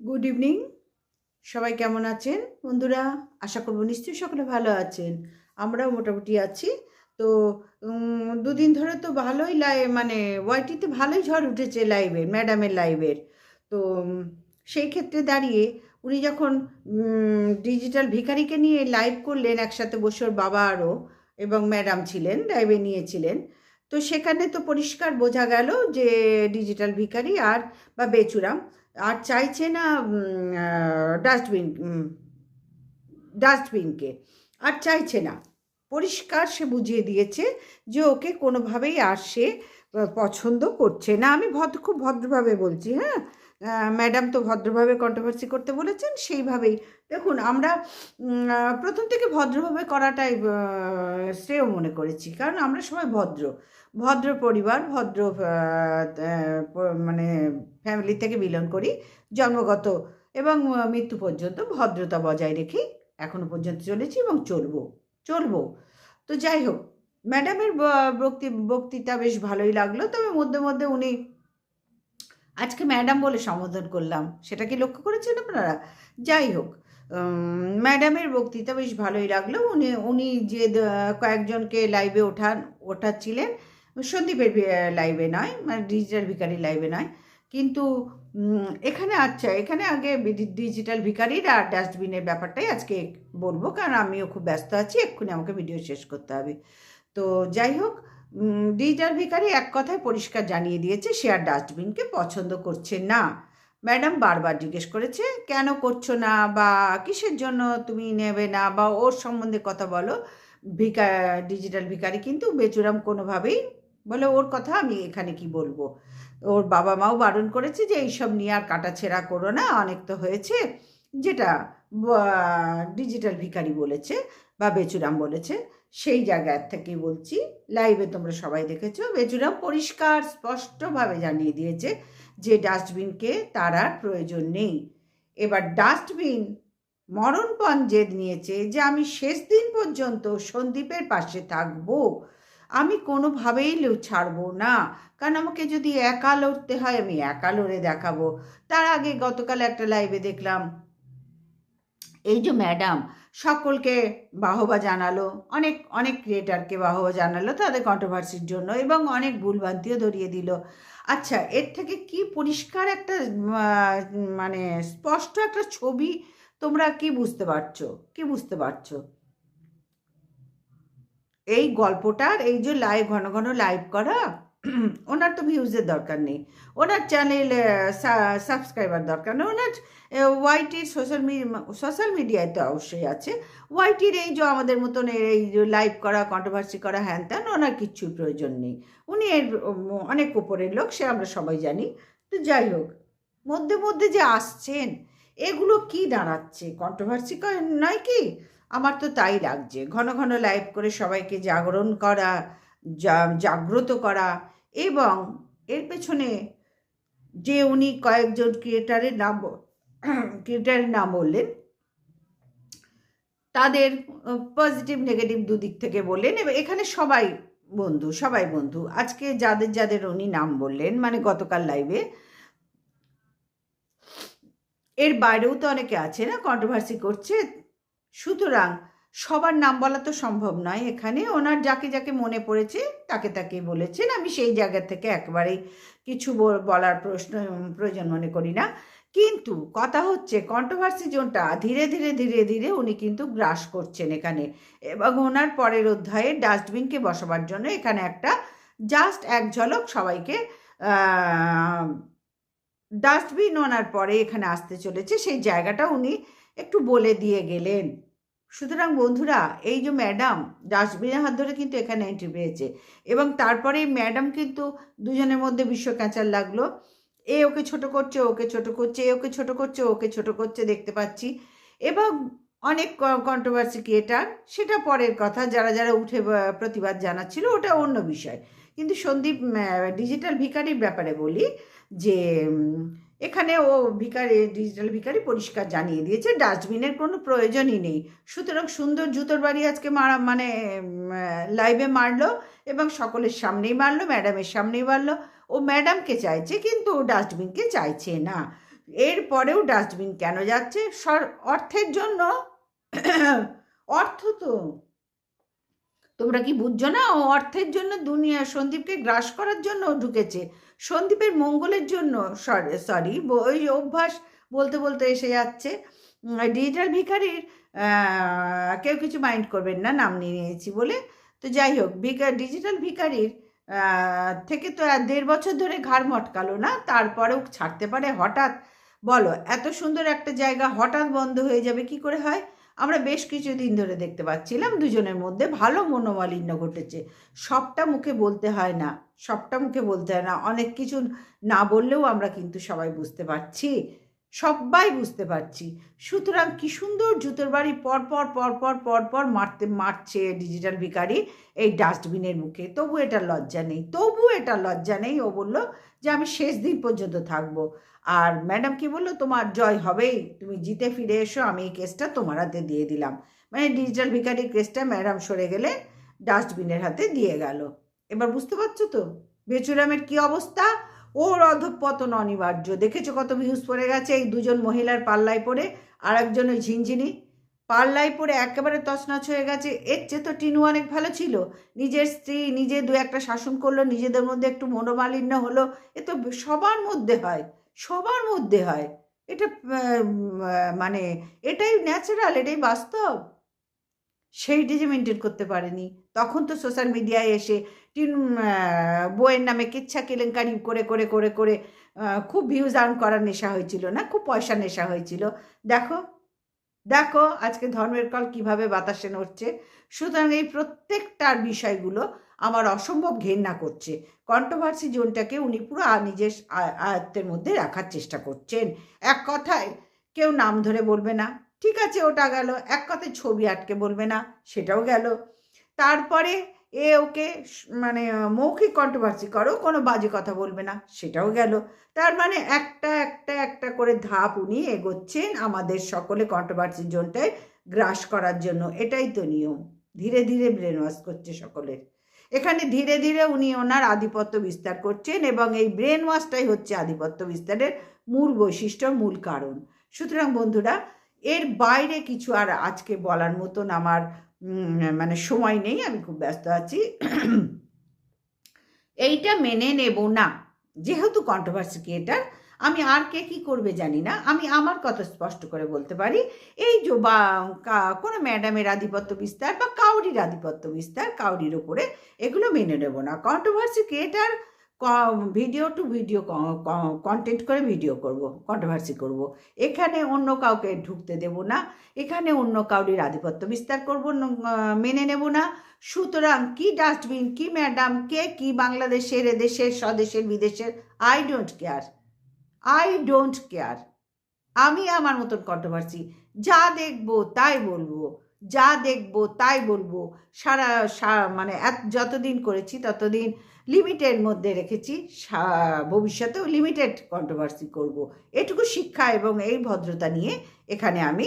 Good evening সবাই কেমন আছেন? বন্ধুরা, আশা করব নিশ্চয়ই সকলে ভালো আছেন। আমরাও মোটামুটি আছি। তো দুদিন ধরে তো ভালোই লাই মানে ওয়াইটিতে ভালোই ঝড় উঠেছে লাইভের ম্যাডামের লাইভের। তো সেই ক্ষেত্রে দাঁড়িয়ে উনি যখন ডিজিটাল ভিখারিকে নিয়ে লাইভ করলেন, একসাথে বসে ওর বাবা আরও এবং ম্যাডাম ছিলেন, লাইভে নিয়েছিলেন, তো সেখানে তো পরিষ্কার বোঝা গেল যে ডিজিটাল ভিখারি আর বা বেচুরাম আর চাইছে না ডাস্টবিন ডাস্টবিনকে আর চাইছে না। পরিষ্কার সে বুঝিয়ে দিয়েছে যে ওকে কোনোভাবেই আর সে পছন্দ করছে না। আমি ভদ্র, খুব ভদ্রভাবে বলছি হ্যাঁ? ম্যাডাম তো ভদ্রভাবে কন্ট্রোভার্সি করতে বলেছেন, সেইভাবেই। দেখুন, আমরা প্রথম থেকে ভদ্রভাবে করাটাই শ্রেয় মনে করেছি। কারণ আমরা সবাই ভদ্র। ভদ্র পরিবার, ভদ্র মানে ফ্যামিলি থেকে বিলং করি, জন্মগত এবং মৃত্যু পর্যন্ত ভদ্রতা বজায় রেখেই এখনও পর্যন্ত চলেছি এবং চলবো চলবো। তো যাই হোক ম্যাডামের বক্তৃতা বেশ ভালোই লাগল। তবে মধ্যে মধ্যে উনি আজকে ম্যাডাম বলে সম্বোধন করলাম। সেটা কি লক্ষ্য করেছেন আপনারা? যাই হোক ম্যাডামের বক্তৃতা বেশ ভালোই লাগল। উনি উনি যে কয়েকজনকে লাইভে ওঠান, ওঠাচ্ছিলেন। সন্দীপের লাইভে নয় মানে ডিজিটাল ভিকারি লাইভে নয়। কিন্তু এখানে আচ্ছা এখানে আগে ডিজিটাল ভিকারির আর ডাস্টবিনের ব্যাপারটাই আজকে বলব। কারণ আমিও খুব ব্যস্ত আছি, এক্ষুনি আমাকে ভিডিও শেষ করতে হবে। তো যাই হোক ডিজিটাল ভিকারি এক কথায় পরিষ্কার জানিয়ে দিয়েছে সে আর ডাস্টবিনকে পছন্দ করছে না। ম্যাডাম বারবার জিজ্ঞেস করেছে, কেন করছ না বা কিসের জন্য তুমি নেবে না বা ওর সম্বন্ধে কথা বলো? ভিকা ডিজিটাল ভিকারি কিন্তু বেচুরাম কোনোভাবেই বলে, ওর কথা আমি এখানে কি বলব? ওর বাবা মাও বারণ করেছে যে, এইসব নিয়ে আর কাটাছেড়া করো না, অনেক তো হয়েছে। যেটা ডিজিটাল ভিখারি বলেছে বা বেচুরাম বলেছে। সেই জায়গার থেকে বলছি লাইভে তোমরা সবাই দেখেছ। বেচুরাম পরিষ্কার, স্পষ্টভাবে জানিয়ে দিয়েছে যে ডাস্টবিনকে তার আর প্রয়োজন নেই। এবার ডাস্টবিন মরণপণ জেদ নিয়েছে যে আমি শেষ দিন পর্যন্ত সন্দীপের পাশে থাকব। আমি কোনোভাবেই ছাড়বো না। কারণ আমাকে যদি একা লড়তে হয়, আমি একা লড়ে দেখাবো। তার আগে গতকাল একটা লাইভে দেখলাম, এই যে ম্যাডাম সকলকে বাহবা জানালো, অনেক অনেক ক্রিয়েটারকে বাহবা জানালো তাদের কন্ট্রোভার্সির জন্য এবং অনেক ভুলভ্রান্তিও ধরিয়ে দিল। আচ্ছা এর থেকে কি পরিষ্কার একটা মানে স্পষ্ট একটা ছবি তোমরা কি বুঝতে পারছ? কি বুঝতে পারছ? এই গল্পটার, এই যে লাইভ ঘন ঘন লাইভ করা ওনার তো ভিউজের দরকার নেই। ওনার চ্যানেল সাবস্ক্রাইবার দরকার নেই। ওনার ওয়াইটির সোশ্যাল মিডিয়া সোশ্যাল মিডিয়ায় তো অবশ্যই আছে। ওয়াইটির এই যে আমাদের মতন এই লাইভ করা কন্ট্রোভার্সি করা, হ্যান ত্যান, ওনার কিচ্ছুই প্রয়োজন নেই। উনি এর অনেক উপরের লোক, সে আমরা সবাই জানি। তো যাই হোক, মধ্যে মধ্যে যে আসছেন, এগুলো কি দাঁড়াচ্ছে? কন্ট্রোভার্সি নয় কি? আমার তো তাই লাগছে। ঘন ঘন লাইভ করে সবাইকে জাগরণ করা জাগ্রত করা এবং এর পেছনে যে উনি কয়েকজন ক্রিয়েটারের নাম ক্রিয়েটারের নাম বললেন, তাদের পজিটিভ নেগেটিভ দুদিক থেকে বললেন এবং এখানে সবাই বন্ধু সবাই বন্ধু। আজকে যাদের যাদের উনি নাম বললেন মানে গতকাল লাইভে এর বাইরেও তো অনেকে আছে না কন্ট্রোভার্সি করছে, সুতরাং সবার নাম বলা তো সম্ভব নয় এখানে। ওনার যাকে যাকে মনে পড়েছে, তাকে তাকে বলেছেন। আমি সেই জায়গা থেকে একেবারেই কিছু বল- বলার প্রশ্ন প্রয়োজন মনে করি না। কিন্তু কথা হচ্ছে কন্ট্রোভার্সি জোনটা ধীরে ধীরে ধীরে ধীরে উনি কিন্তু গ্রাস করছেন এখানে। এবং ওনার পরের অধ্যায়ে ডাস্টবিনকে বসাবার জন্য এখানে একটা জাস্ট এক ঝলক সবাইকে ডাস্টবিন ওনার পরে এখানে আসতে চলেছে। সেই জায়গাটা উনি একটু বলে দিয়ে গেলেন। সুতরাং বন্ধুরা, এই যে ম্যাডাম, ডাস্টবিনের হাত ধরে কিন্তু এখানে এন্ট্রি পেয়েছে। এবং তারপরে ম্যাডাম কিন্তু দুজনের মধ্যে বিশ্ব ক্যাচার লাগল। এ ওকে ছোট করছে, ওকে ছোট করছে, এ ওকে ছোট করছে, ওকে ছোট করছে, দেখতে পাচ্ছি। এবং অনেক কন্ট্রোভার্সি ক্রিয়েটার সেটা পরের কথা, যারা যারা উঠে প্রতিবাদ জানাচ্ছিল, ওটা অন্য বিষয়। কিন্তু সন্দীপ ডিজিটাল ভিকারির ব্যাপারে বলি যে এখানে ও ভিকারি ডিজিটাল ভিকারি পরিষ্কার জানিয়ে দিয়েছে ডাস্টবিনের কোনো প্রয়োজনই নেই। সুতরাং সুন্দর জুতোর বাড়ি আজকে মারা মানে লাইভে মারলো এবং সকলের সামনেই মারলো ম্যাডামের সামনেই মারলো। ও ম্যাডামকে চাইছে, কিন্তু ও ডাস্টবিনকে চাইছে না। এরপরেও ডাস্টবিন কেন যাচ্ছে? সর, অর্থের জন্য, অর্থ তো তোমরা কি বুঝছ না? ও অর্থের জন্য দুনিয়া, সন্দীপকে গ্রাস করার জন্য ঢুকেছে। সন্দীপের মঙ্গলের জন্য, সরি সরি ওই অভ্যাস বলতে বলতে এসে যাচ্ছে। ডিজিটাল ভিখারির কেউ কিছু মাইন্ড করবেন না, নাম নিয়ে নিয়েছি বলে। তো যাই হোক ভিকার ডিজিটাল ভিখারির থেকে তো দেড় বছর ধরে ঘাড় মটকালো না, তারপরেও ছাড়তে পারে হঠাৎ। বলো, এত সুন্দর একটা জায়গা হঠাৎ বন্ধ হয়ে যাবে, কি করে হয়? আমরা বেশ কিছুদিন ধরে দেখতে পাচ্ছিলাম দুজনের মধ্যে ভালো মনোমালিন্য ঘটেছে। সবটা মুখে বলতে হয় না, সবটা মুখে বলতে হয় না। অনেক কিছু না বললেও আমরা কিন্তু সবাই বুঝতে পারছি। সবাই বুঝতে পারছি। সুতরাং কি সুন্দর জুতোর বাড়ি পর পর পর পর পর পর মারতে, মারছে ডিজিটাল ভিখারি এই ডাস্টবিনের মুখে। তবু এটা লজ্জা নেই। তবু এটা লজ্জা নেই। ও বলল যে আমি শেষ দিন পর্যন্ত থাকব। আর ম্যাডাম কি বলল, তোমার জয় হবেই। তুমি জিতে ফিরে এসো। আমি এই কেসটা তোমার হাতে দিয়ে দিলাম। মানে ডিজিটাল ভিখারির কেসটা ম্যাডাম সরে গেলে ডাস্টবিনের হাতে দিয়ে গেল। এবার বুঝতে পারছ তো? বেচুরামের কি অবস্থা? ওর অধঃপতন অনিবার্য। দেখেছ কত ভিউজ পড়ে গেছে? এই দুজন মহিলার পাল্লায় পড়ে আর একজন ওই ঝিনঝিনি। পাল্লায় পড়ে একেবারে তছনছ হয়ে গেছে। এর চেয়ে তো টিনু অনেক ভালো ছিল। নিজের স্ত্রী, নিজে দু একটা শাসন করল, নিজেদের মধ্যে একটু মনোমালিন্য হলো। এ তো সবার মধ্যে হয়, সবার মধ্যে হয়। এটা মানে এটাই ন্যাচারাল এটাই বাস্তব। সেইটি যে মেনটেন করতে পারেনি। তখন তো সোশ্যাল মিডিয়ায় এসে টিন বইয়ের নামে কিচ্ছা কেলেঙ্কারি করে করে করে করে খুব ভিউজ আর্ন করার নেশা হয়েছিল না? খুব পয়সা নেশা হয়েছিল। দেখো দেখো আজকে ধর্মের কল কীভাবে বাতাসে নড়ছে। সুতরাং এই প্রত্যেকটার বিষয়গুলো আমার অসম্ভব ঘেন্না করছে। কন্ট্রোভার্সি জোনটাকে উনি পুরো নিজের আয়ত্তের মধ্যে রাখার চেষ্টা করছেন। এক কথায়, কেউ নাম ধরে বলবে না। ঠিক আছে, ওটা গেল। এক কথায় ছবি আটকে বলবে না, সেটাও গেল। তারপরে এ ওকে মানে মৌখিক কন্ট্রোভার্সি করো, কোনো বাজে কথা বলবে না। সেটাও গেল। তার মানে একটা একটা একটা করে ধাপ উনি এগোচ্ছেন আমাদের সকলে কন্ট্রোভার্সি জোনটায় গ্রাস করার জন্য। এটাই তো নিয়ম। ধীরে ধীরে ব্রেন ওয়াশ করছে সকলের। এখানে ধীরে ধীরে উনি ওনার আধিপত্য বিস্তার করছেন এবং এই ব্রেন ওয়াশটাই হচ্ছে আধিপত্য বিস্তারের মূল বৈশিষ্ট্য, মূল কারণ। সুতরাং বন্ধুরা, এর বাইরে কিছু আর আজকে বলার মতন আমার মানে সময় নেই, আমি খুব ব্যস্ত আছি। এইটা মেনে নেব না। যেহেতু কন্ট্রোভার্সি ক্রিয়েটার আমি আর কে কী করবে জানি না। আমি আমার কথা স্পষ্ট করে বলতে পারি। এই যে বা কোনো ম্যাডামের আধিপত্য বিস্তার বা কাউরির আধিপত্য বিস্তার কাউরির ওপরে এগুলো মেনে নেব না। Controversy creator video to video content করে ভিডিও করব কন্ট্রোভার্সি করব। এখানে অন্য কাউকে ঢুকতে দেব না, এখানে অন্য কাউরির আধিপত্য বিস্তার করব মেনে নেব না। সুতরাং কি ডাস্টবিন কি ম্যাডাম কে কি বাংলাদেশের এদেশের, স্বদেশের, বিদেশের I don't care I don't care আমি আমার মতন কন্ট্রোভার্সি যা দেখব তাই বলব। যা দেখব তাই বলব। সারা মানে যতদিন করেছি ততদিন লিমিটের মধ্যে রেখেছি। ভবিষ্যতেও লিমিটেড কন্ট্রোভার্সি করব। এটুকু শিক্ষা এবং এই ভদ্রতা নিয়ে এখানে আমি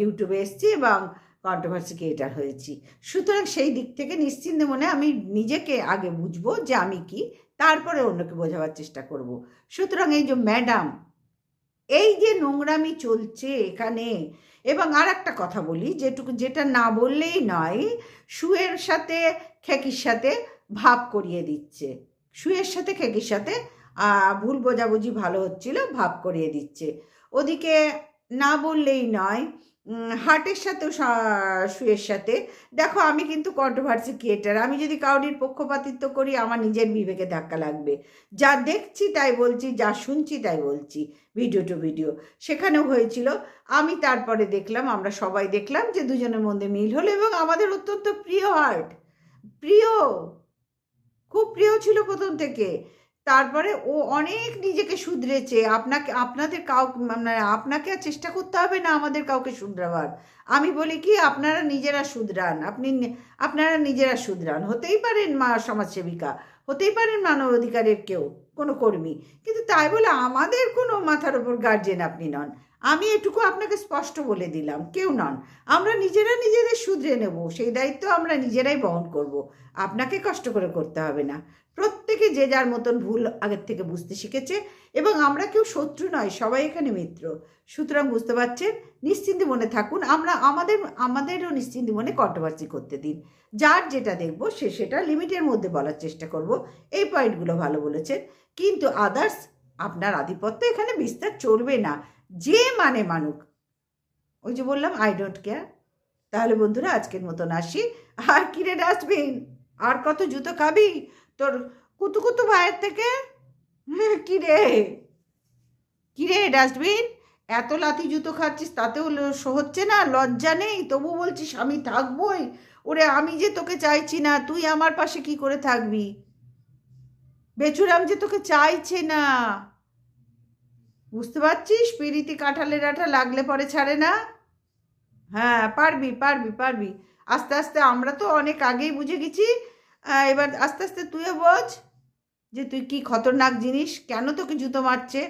ইউটিউবে এসেছি এবং কন্ট্রোভার্সি ক্রিয়েটার হয়েছি। সুতরাং সেই দিক থেকে নিশ্চিন্ত মনে আমি নিজেকে আগে বুঝব যে আমি কি, তারপরে অন্যকে বোঝাবার চেষ্টা করব। সুতরাং এই যে ম্যাডাম এই যে নোংরামি চলছে এখানে, এবং আর একটা কথা বলি, যেটুকু, যেটা না বললেই নয়, শুয়ের সাথে খেকির সাথে ভাব করিয়ে দিচ্ছে। শুয়ের সাথে খেকির সাথে ভুল বোঝাবুঝি ভালো হচ্ছিল, ভাব করিয়ে দিচ্ছে। ওদিকে না বললেই নয়। হার্টের সাথেও শুয়ের সাথে। দেখো, আমি কিন্তু কন্ট্রোভার্সি ক্রিয়েটার আমি যদি কাউরির পক্ষপাতিত্ব করি, আমার নিজের বিবেকে ধাক্কা লাগবে। যা দেখছি, তাই বলছি, যা শুনছি, তাই বলছি ভিডিও টু ভিডিও সেখানেও হয়েছিল। আমি তারপরে দেখলাম, আমরা সবাই দেখলাম যে দুজনের মধ্যে মিল হলো এবং আমাদের অত্যন্ত প্রিয় হার্ট প্রিয়! খুব প্রিয় ছিল প্রথম থেকে। তারপরে ও অনেক নিজেকে শুধরেছে। আপনাকে, আপনাদের কাউ মানে আপনাকে আর চেষ্টা করতে হবে না আমাদের কাউকে শুধরাবার। আমি বলি কি, আপনারা নিজেরা শুধরান। আপনি আপনারা নিজেরা শুধরান। হতেই পারেন মা সমাজসেবিকা, হতেই পারেন মানব অধিকারের কেউ, কোনো কর্মী। কিন্তু তাই বলে আমাদের কোনো মাথার ওপর গার্জেন আপনি নন। আমি এটুকু আপনাকে স্পষ্ট বলে দিলাম, কেউ নন। আমরা নিজেরা নিজেদের শুধরে নেব, সেই দায়িত্ব আমরা নিজেরাই বহন করব। আপনাকে কষ্ট করে করতে হবে না। প্রত্যেকে যে যার মতন ভুল আগের থেকে বুঝতে শিখেছে এবং আমরা কেউ শত্রু নয়, সবাই এখানে মিত্র। সুতরাং বুঝতে পারছেন? নিশ্চিন্তে মনে থাকুন, আমরা আমাদের, আমাদেরও নিশ্চিন্তে মনে কন্ট্রোভার্সি করতে দিন। যার যেটা দেখব, সে সেটা লিমিটের মধ্যে বলার চেষ্টা করব। এই পয়েন্টগুলো ভালো বলেছেন। কিন্তু আদার্স আপনার আধিপত্য এখানে বিস্তার চলবে না। যে মানে মানুক। ওই যে বললাম আই ডোন্ট কেয়ার তাহলে বন্ধুরা আজকের মতন আসি। আর কিরে ডাস্টবিন? আর কত জুতো খাবি? তোর কুতু কুতু ভাইয়ের থেকে? হ্যাঁ, কিরে কিরে ডাস্টবিন? এত লাতি জুতো খাচ্ছিস তাতেও হচ্ছে না লজ্জা নেই। তবু বলছিস আমি থাকবই। ওরে আমি যে তোকে চাইছি না তুই আমার পাশে কি করে থাকবি? বেচুরাম যে তোকে চাইছে না। বুঝতে পারছিস? পিড়িতি কাঁঠালের আঠা লাগলে পরে ছাড়ে না। হ্যাঁ পারবি পারবি পারবি। আস্তে আস্তে আমরা তো অনেক আগেই বুঝে গেছি। এবার আস্তে আস্তে তুইও বোঝ যে তুই কি খতরনাক জিনিস, কেন তোকে জুতো মারছে?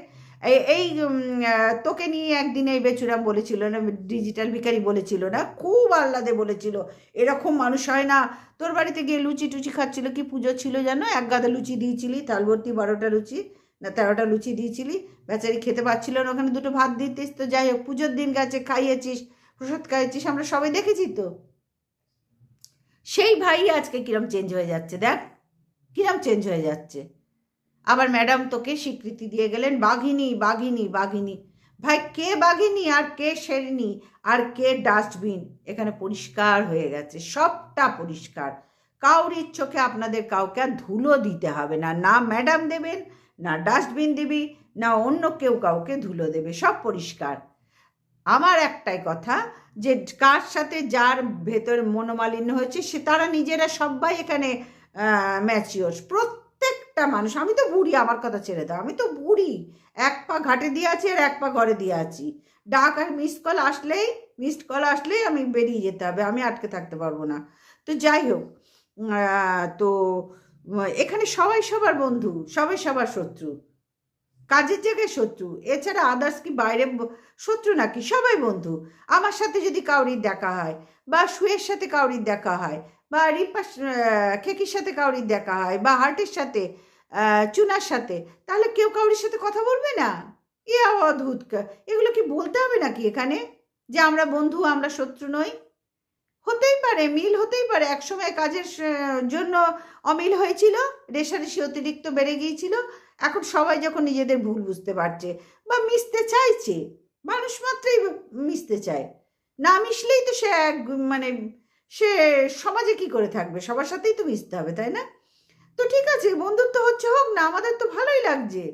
এই এই তোকে নিয়ে একদিন এই বেচুরাম বলেছিল না, ডিজিটাল ভিখারি বলেছিল না, খুব আহ্লাদে বলেছিল, এরকম মানুষ হয় না। তোর বাড়িতে গিয়ে লুচি টুচি খাচ্ছিল, কি পুজো ছিল জানো? এক গাদা লুচি দিয়েছিলি, তালবর্তি বারোটা লুচি। না, তেরোটা লুচি দিয়েছিলি, বেচারি খেতে পাচ্ছিল না, ওখানে দুটো ভাত দিতিস, তো যাই হোক, পুজোর দিন গেছে, খাইয়েছিস, প্রসাদ খাইয়েছিস, আমরা সবাই দেখেছি তো। সেই ভাই আজকে কিরম চেঞ্জ হয়ে যাচ্ছে, দেখ, কিরম চেঞ্জ হয়ে যাচ্ছে। আবার ম্যাডাম তোকে স্বীকৃতি দিয়ে গেলেন, বাঘিনী বাঘিনী বাঘিনী। ভাই, কে বাঘিনী আর কে শেরনি আর কে ডাস্টবিন? এখানে পরিষ্কার হয়ে গেছে, সবটা পরিষ্কার। কাউরির চোখে আপনাদের কাউকে আর ধুলো দিতে হবে না না ম্যাডাম দেবেন না ডাস্টবিন দিবি, না অন্য কেউ কাউকে ধুলো দেবে, সব পরিষ্কার। আমার একটাই কথা যে কার সাথে যার ভেতর মনোমালিন্য হয়েছে, সে তারা নিজেরা সবাই এখানে ম্যাচিওর প্রত্যেকটা মানুষ, আমি তো বুড়ি, আমার কথা ছেড়ে দাও, আমি তো বুড়ি। এক পা ঘাটে দিয়ে আছি আর এক পা ঘরে দিয়ে আছি। ডাক আর মিস কল আসলেই মিসড কল আসলেই আমি বেরিয়ে যেতে হবে, আমি আটকে থাকতে পারব না। তো যাই হোক তো এখানে সবাই সবার বন্ধু, সবাই সবার শত্রু। কাজের জায়গায় শত্রু, এছাড়া আদার্স কি বাইরে শত্রু নাকি? সবাই বন্ধু। আমার সাথে যদি কাউরির দেখা হয়, বা সুয়ের সাথে কাউরির দেখা হয়, বা রিম্পা খেকির সাথে কাউরির দেখা হয়, বা হার্টের সাথে চুনার সাথে, তাহলে কেউ কাউরির সাথে কথা বলবে না? এ অদ্ভুত এগুলো কি বলতে হবে নাকি এখানে? যে আমরা বন্ধু, আমরা শত্রু নই? হতেই পারে, মিল হতেই পারে। একসময় কাজের জন্য অমিল হয়েছিল, রেশারেশি অতিরিক্ত বেড়ে গিয়েছিল। এখন সবাই যখন নিজেদের ভুল বুঝতে পারছে বা মিশতে চাইছে, মানুষ মাত্রই মিশতে চায়। না মিশলেই তো সে এক মানে সে সমাজে কি করে থাকবে? সবার সাথেই তো মিশতে হবে, তাই না? তো ঠিক আছে, বন্ধুত্ব হচ্ছে হোক না, আমাদের তো ভালোই লাগছে।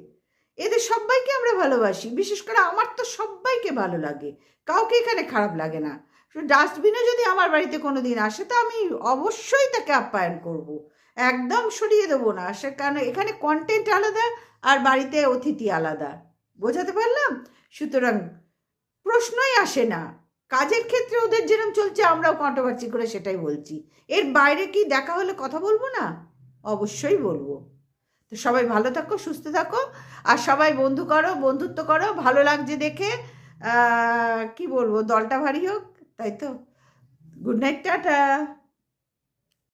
এদের সবাইকে আমরা ভালোবাসি, বিশেষ করে আমার তো সবাইকে ভালো লাগে। কাউকে এখানে খারাপ লাগে না। ডাস্টবিনে যদি আমার বাড়িতে কোনো দিন আসে, তো আমি অবশ্যই তাকে আপ্যায়ন করব। একদম সরিয়ে দেবো না সে, কারণ এখানে কন্টেন্ট আলাদা আর বাড়িতে অতিথি আলাদা। বোঝাতে পারলাম? সুতরাং প্রশ্নই আসে না। কাজের ক্ষেত্রে ওদের যেরকম চলছে, আমরাও কন্ট্রোভার্সি করে সেটাই বলছি। এর বাইরে কি দেখা হলে কথা বলব না? অবশ্যই বলব। তো সবাই ভালো থাকো, সুস্থ থাকো। আর সবাই বন্ধু করো, বন্ধুত্ব করো। ভালো লাগছে দেখে কি বলব, দলটা ভারী হোক। তাই তো? Good night tata